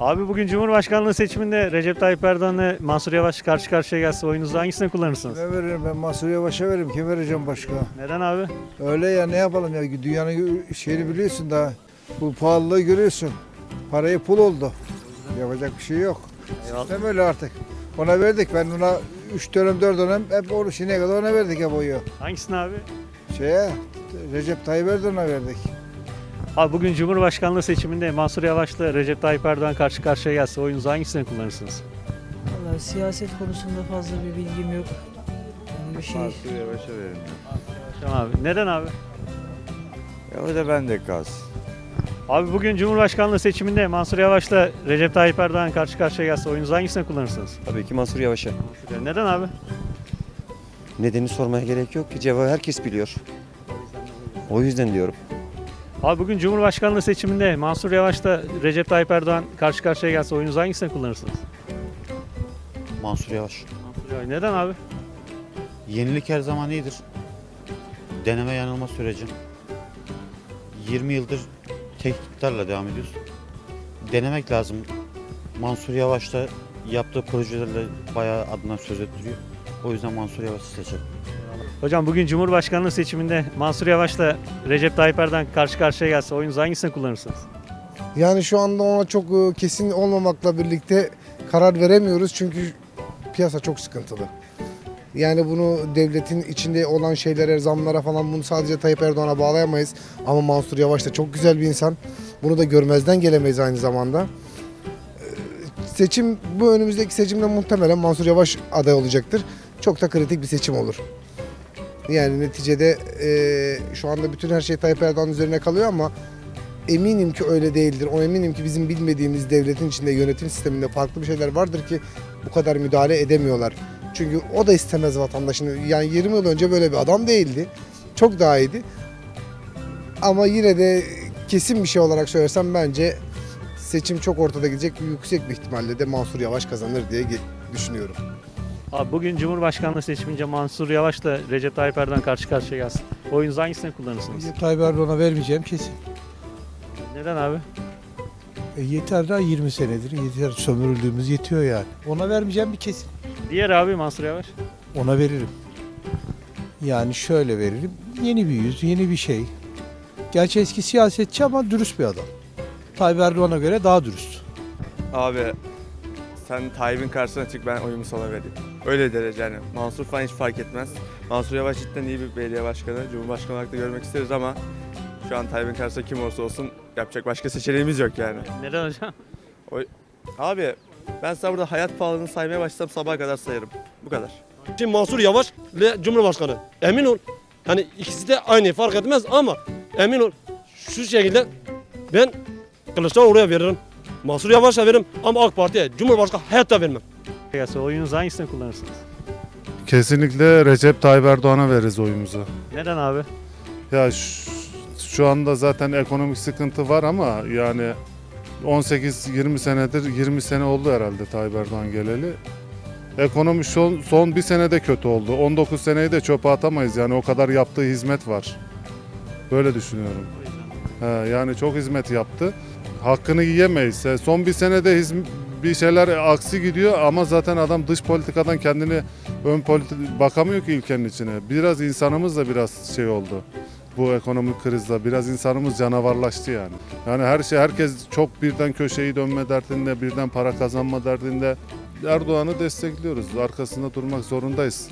Abi bugün Cumhurbaşkanlığı seçiminde Recep Tayyip Erdoğan'la Mansur Yavaş karşı karşıya gelse oyunuzu hangisine kullanırsınız? Ne veririm ben Mansur Yavaş'a veririm. Kim vereceğim başka? Neden abi? Öyle ya ne yapalım ya dünyanın şeyini biliyorsun da bu pahalılığı görüyorsun. Parayı pul oldu. Yapacak bir şey yok. Eyvallah. Sistem öyle artık. Ona verdik ben ona 3 dönem 4 dönem hep onu şimdiye kadar ona verdik hep oyu. Hangisine abi? Şeye Recep Tayyip Erdoğan'a verdik. Abi bugün Cumhurbaşkanlığı seçiminde Mansur Yavaş'la Recep Tayyip Erdoğan karşı karşıya gelse oyunuzu hangisine kullanırsınız? Valla siyaset konusunda fazla bir bilgim yok. Yani bir şey Mansur Yavaş'a verin. Tamam abi. Neden abi? Ya o da bende kalsın. Abi bugün Cumhurbaşkanlığı seçiminde Mansur Yavaş'la Recep Tayyip Erdoğan karşı karşıya gelse oyunuzu hangisine kullanırsınız? Tabii ki Mansur Yavaş'a. Neden abi? Nedenini sormaya gerek yok ki cevabı herkes biliyor. O yüzden diyorum. Abi bugün Cumhurbaşkanlığı seçiminde Mansur Yavaş'la Recep Tayyip Erdoğan karşı karşıya gelse oyunuzu hangisine kullanırsınız? Mansur Yavaş. Mansur Yavaş. Neden abi? Yenilik her zaman iyidir. Deneme yanılma süreci. 20 yıldır tek iktidarla devam ediyoruz. Denemek lazım. Mansur Yavaş da yaptığı projelerle bayağı adından söz ettiriyor. O yüzden Mansur Yavaş'ı seçerim. Hocam bugün Cumhurbaşkanlığı seçiminde Mansur Yavaş'la Recep Tayyip Erdoğan karşı karşıya gelse oyunuzu hangisine kullanırsınız? Yani şu anda ona çok e, kesin olmamakla birlikte karar veremiyoruz çünkü piyasa çok sıkıntılı. Yani bunu devletin içinde olan şeylere, zamlara falan bunu sadece Tayyip Erdoğan'a bağlayamayız. Ama Mansur Yavaş da çok güzel bir insan. Bunu da görmezden gelemeyiz aynı zamanda. Ee, Seçim, bu önümüzdeki seçimde muhtemelen Mansur Yavaş aday olacaktır. Çok da kritik bir seçim olur. Yani neticede e, şu anda bütün her şey Tayyip Erdoğan üzerine kalıyor ama eminim ki öyle değildir. O eminim ki bizim bilmediğimiz devletin içinde yönetim sisteminde farklı bir şeyler vardır ki bu kadar müdahale edemiyorlar. Çünkü o da istemez vatandaşını. Yani 20 yıl önce böyle bir adam değildi. Çok daha iyiydi. Ama yine de kesin bir şey olarak söylersem bence seçim çok ortada gidecek. Yüksek bir ihtimalle de Mansur Yavaş kazanır diye düşünüyorum. Abi bugün Cumhurbaşkanlığı seçimince Mansur Yavaş'la Recep Tayyip Erdoğan karşı karşıya gelse oyunuzu hangisine kullanırsınız? Recep Tayyip Erdoğan'a vermeyeceğim kesin. Neden abi? E yeter daha 20 senedir. Yeter sömürüldüğümüz yetiyor yani. Ona vermeyeceğim bir kesin. Diğer abi Mansur Yavaş. Ona veririm. Yani şöyle veririm. Yeni bir yüz, yeni bir şey. Gerçi eski siyasetçi ama dürüst bir adam. Tayyip Erdoğan'a göre daha dürüst. Abi sen Tayyip'in karşısına çık ben oyumu sana vereyim. Öyle derece yani. Mansur falan hiç fark etmez. Mansur Yavaş cidden iyi bir belediye başkanı. Cumhurbaşkanı olarak da görmek isteriz ama şu an Tayyip'in karşısında kim olursa olsun yapacak başka seçeneğimiz yok yani. Neden hocam? Abi ben sana burada hayat pahalılığını saymaya başlasam sabaha kadar sayarım. Bu kadar. Şimdi Mansur Yavaş ile Cumhurbaşkanı. Emin ol. Hani ikisi de aynı fark etmez ama emin ol şu şekilde ben Kılıçdaroğlu'ya veririm. Mansur Yavaş'a veririm ama AK Parti'ye Cumhurbaşkanı hayatta vermem. Gelse oyunuzu hangisine kullanırsınız? Kesinlikle Recep Tayyip Erdoğan'a veririz oyumuzu. Neden abi? Ya şu, şu anda zaten ekonomik sıkıntı var ama yani 18-20 senedir 20 sene oldu herhalde Tayyip Erdoğan geleli. Ekonomi son, son bir senede kötü oldu. 19 seneyi de çöpe atamayız yani o kadar yaptığı hizmet var. Böyle düşünüyorum. He, yani çok hizmet yaptı. Hakkını yiyemeyiz. Son bir senede hizm- bir şeyler aksi gidiyor ama zaten adam dış politikadan kendini ön politik bakamıyor ki ülkenin içine. Biraz insanımız da biraz şey oldu. Bu ekonomik krizde biraz insanımız canavarlaştı yani. Yani her şey herkes çok birden köşeyi dönme derdinde, birden para kazanma derdinde. Erdoğan'ı destekliyoruz. Arkasında durmak zorundayız.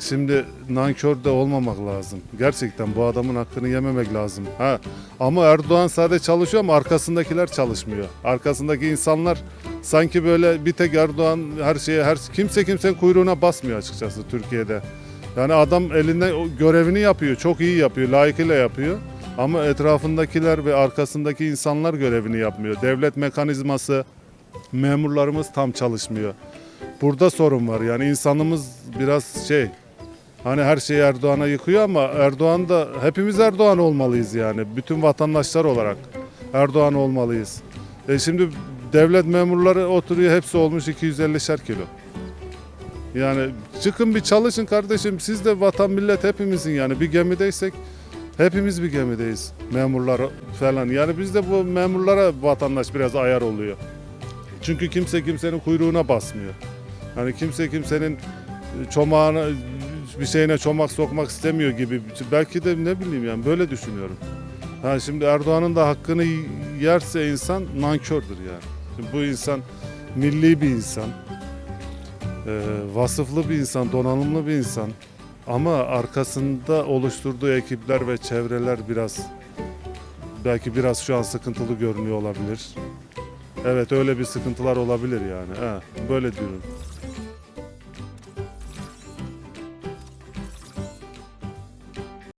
Şimdi nankör de olmamak lazım. Gerçekten bu adamın hakkını yememek lazım. Ha ama Erdoğan sadece çalışıyor ama arkasındakiler çalışmıyor. Arkasındaki insanlar sanki böyle bir tek Erdoğan her şeye her kimse kimsenin kuyruğuna basmıyor açıkçası Türkiye'de. Yani adam elinden görevini yapıyor, çok iyi yapıyor, layıkıyla yapıyor. Ama etrafındakiler ve arkasındaki insanlar görevini yapmıyor. Devlet mekanizması, memurlarımız tam çalışmıyor. Burada sorun var. Yani insanımız biraz şey, hani her şeyi Erdoğan'a yıkıyor ama Erdoğan da hepimiz Erdoğan olmalıyız yani. Bütün vatandaşlar olarak Erdoğan olmalıyız. E şimdi devlet memurları oturuyor hepsi olmuş 250'şer kilo. Yani çıkın bir çalışın kardeşim. Siz de vatan millet hepimizin yani bir gemideysek hepimiz bir gemideyiz. Memurlar falan. Yani biz de bu memurlara vatandaş biraz ayar oluyor. Çünkü kimse kimsenin kuyruğuna basmıyor. Hani kimse kimsenin çomağına bir şeyine çomak sokmak istemiyor gibi. Belki de ne bileyim yani böyle düşünüyorum. Ha şimdi Erdoğan'ın da hakkını yerse insan nankördür yani. Şimdi bu insan milli bir insan. Ee, vasıflı bir insan, donanımlı bir insan. Ama arkasında oluşturduğu ekipler ve çevreler biraz belki biraz şu an sıkıntılı görünüyor olabilir. Evet öyle bir sıkıntılar olabilir yani. Ha, böyle diyorum.